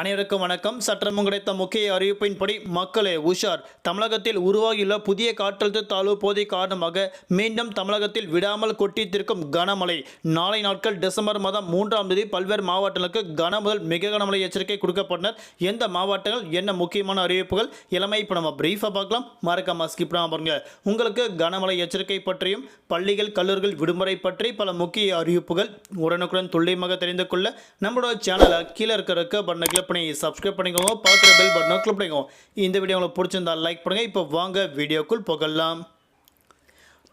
அனைவருக்கும் வணக்கம். சற்றமும் கிடைத்த முக்கிய அறிவிப்பின்படி மக்களே உஷார் தமிழகத்தில் உருவாகியுள்ள புதிய காற்றழுத்த தாழ்வு போதை காரணமாக மீண்டும் தமிழகத்தில் விடாமல் கொட்டித்திருக்கும் கனமழை. நாளை நாட்கள் டிசம்பர் மாதம் மூன்றாம் தேதி பல்வேறு மாவட்டங்களுக்கு கன முதல் மிக கனமழை எச்சரிக்கை கொடுக்கப்பட்டனர். எந்த மாவட்டங்கள் என்ன முக்கியமான அறிவிப்புகள் இளமை இப்போ நம்ம பிரீஃபாக பார்க்கலாம். மறக்காம ஸ்கிப் பண்ணாம பாருங்க. உங்களுக்கு கனமழை எச்சரிக்கை பற்றியும் பள்ளிகள் கல்லூரிகள் விடுமுறை பற்றி பல முக்கிய அறிவிப்புகள் உடனுக்குடன் துல்லியமாக தெரிந்து கொள்ள நம்மளோட சேனலை கீழே இருக்கிற இருக்க கிளிக் பண்ணி சப்ஸ்கிரைப் பண்ணிக்கோங்க பார்க்குற பெல் பட்டனை கிளிக் பண்ணிக்கோங்க. இந்த வீடியோ உங்களுக்கு பிடிச்சிருந்தா லைக் பண்ணுங்கள் இப்போ வாங்க வீடியோக்குள் போகலாம்.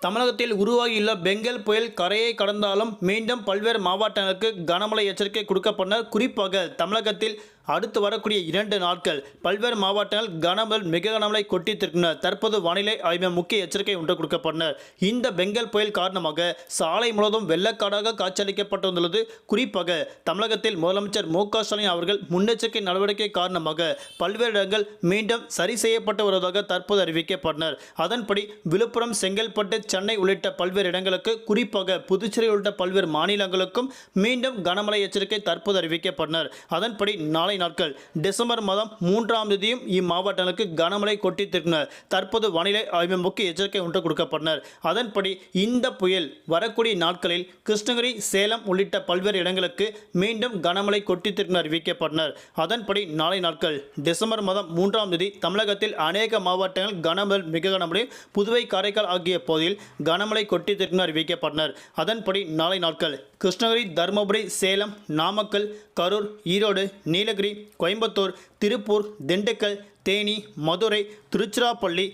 தமிழகத்தில் உருவாகியுள்ள பெங்கல் புயல் கரையை கடந்தாலும் மீண்டும் பல்வேறு மாவட்டங்களுக்கு கனமழை எச்சரிக்கை கொடுக்கப்பட்டனர் குறிப்பாக தமிழகத்தில் அடுத்து வரக்கூடிய இரண்டு நாட்கள் பல்வேறு மாவட்டங்கள் கனமல் மிக கனமழை கொட்டித்திருக்கின்றன தற்போது வானிலை ஆய்வு முக்கிய எச்சரிக்கை ஒன்று கொடுக்கப்பட்டனர் இந்த பெங்கல் புயல் காரணமாக சாலை முழுவதும் வெள்ளக்காடாக காட்சியளிக்கப்பட்டுள்ளது. குறிப்பாக தமிழகத்தில் முதலமைச்சர் மு க ஸ்டாலின் அவர்கள் முன்னெச்சரிக்கை நடவடிக்கை காரணமாக பல்வேறு இடங்கள் மீண்டும் சரி செய்யப்பட்டு வருவதாக தற்போது அறிவிக்கப்பட்டனர் அதன்படி விழுப்புரம் செங்கல்பட்டு சென்னை உள்ளிட்ட பல்வேறு இடங்களுக்கு குறிப்பாக புதுச்சேரி உள்ளிட்ட பல்வேறு மாநிலங்களுக்கும் மீண்டும் கனமழை எச்சரிக்கை தற்போது அறிவிக்கப்பட்டனர் அதன்படி நாளை நாட்கள் டிசம்பர் மாதம் மூன்றாம் தேதியும் இம்மாவட்டங்களுக்கு கனமழை கொட்டித்திருக்கின்றனர் தற்போது வானிலை ஆய்வு முக்கிய எச்சரிக்கை ஒன்று கொடுக்கப்பட்டனர். அதன்படி இந்த புயல் வரக்கூடிய நாட்களில் கிருஷ்ணகிரி சேலம் உள்ளிட்ட பல்வேறு இடங்களுக்கு மீண்டும் கனமழை கொட்டித்திருக்கின்ற அறிவிக்கப்பட்டனர் அதன்படி நாளை நாட்கள் டிசம்பர் மாதம் மூன்றாம் தேதி தமிழகத்தில் அநேக மாவட்டங்கள் கனமழை மிக கனமழை புதுவை காரைக்கால் ஆகிய பகுதியில் கனமழை கொட்டித்திருக்கின்ற அறிவிக்கப்பட்டனர் அதன்படி நாளை நாட்கள் கிருஷ்ணகிரி தருமபுரி சேலம் நாமக்கல் கரூர் ஈரோடு நீலகிரி கோயம்புத்தூர் திருப்பூர் திண்டுக்கல் தேனி மதுரை திருச்சிராப்பள்ளி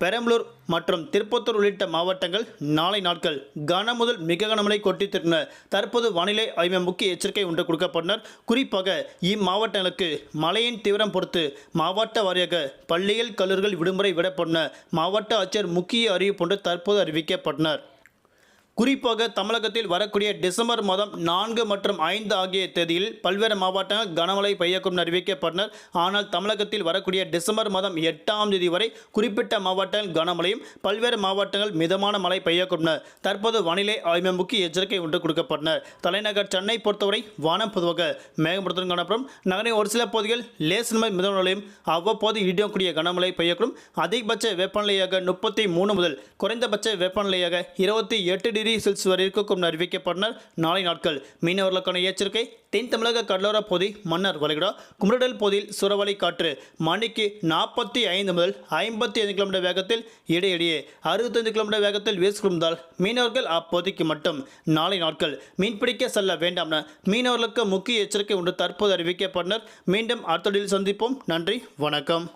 பெரம்பலூர் மற்றும் திருப்பத்தூர் உள்ளிட்ட மாவட்டங்கள் நாளை நாட்கள் கன முதல் மிக கனமழை கொட்டித்திருந்தன தற்போது வானிலை ஆய்வு முக்கிய எச்சரிக்கை ஒன்று கொடுக்கப்பட்டனர். குறிப்பாக இம்மாவட்டங்களுக்கு மழையின் தீவிரம் பொறுத்து மாவட்ட வாரியாக பள்ளிகள் கல்லூரிகள் விடுமுறை விடப்பட்டன. மாவட்ட ஆட்சியர் முக்கிய அறிவிப்பு ஒன்று தற்போது அறிவிக்கப்பட்டனர். குறிப்பாக தமிழகத்தில் வரக்கூடிய டிசம்பர் மாதம் நான்கு மற்றும் ஐந்து ஆகிய தேதியில் பல்வேறு மாவட்டங்கள் கனமழை பெய்யக்கும் அறிவிக்கப்பட்டனர். ஆனால் தமிழகத்தில் வரக்கூடிய டிசம்பர் மாதம் எட்டாம் தேதி வரை குறிப்பிட்ட மாவட்டங்கள் கனமழையும் பல்வேறு மாவட்டங்கள் மிதமான மழை பெய்யக்கும் தற்போது வானிலை ஆய்வு முக்கிய எச்சரிக்கை ஒன்று கொடுக்கப்பட்டனர். தலைநகர் சென்னை பொறுத்தவரை வானம் பொதுவாக மேகமூட்டத்துடன் காணப்படும். நகரின் ஒரு சில பகுதிகள் லேசன்மை மிதமலையும் அவ்வப்போது இடியக்கூடிய கனமழை பெய்யக்கூடும். அதிகபட்ச வெப்பநிலையாக முப்பத்தி மூணு முதல் குறைந்தபட்ச வெப்பநிலையாக இருபத்தி எட்டு டிகிரி செல்சியஸ் வரை இருக்கும் அறிவிக்கப்பட்டனர். நாளை நாட்கள் மீனவர்களுக்கான எச்சரிக்கை. தென் தமிழக கடலோர பகுதி மன்னர் வளைகுடா குமரடல் பகுதியில் சுறவலை காற்று மணிக்கு நாற்பத்தி ஐந்து முதல் ஐம்பத்தி ஐந்து கிலோமீட்டர் வேகத்தில் இடையிடையே அறுபத்தைந்து கிலோமீட்டர் வேகத்தில் வீசிக்கொண்டால் மீனவர்கள் அப்போதைக்கு மட்டும் நாளை நாட்கள் மீன்பிடிக்க செல்ல வேண்டாம் என மீனவர்களுக்கு முக்கிய எச்சரிக்கை ஒன்று தற்போது அறிவிக்கப்பட்டனர். மீண்டும் அடுத்தடியில் சந்திப்போம். நன்றி வணக்கம்.